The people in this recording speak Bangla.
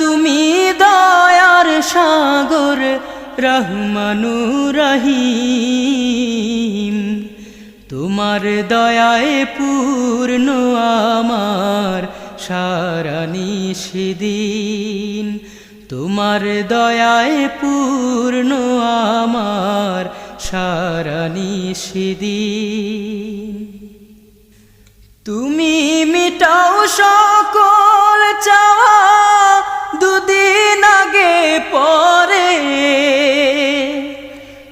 তুমি দয়ার সাগর রহমানু রহিম তোমার দয়ায় পূর্ণ আমার সারা নিষিদিন। তোমার দয়ায় পূর্ণ আমার সারা নিষিদিন। তুমি মিটাও সকল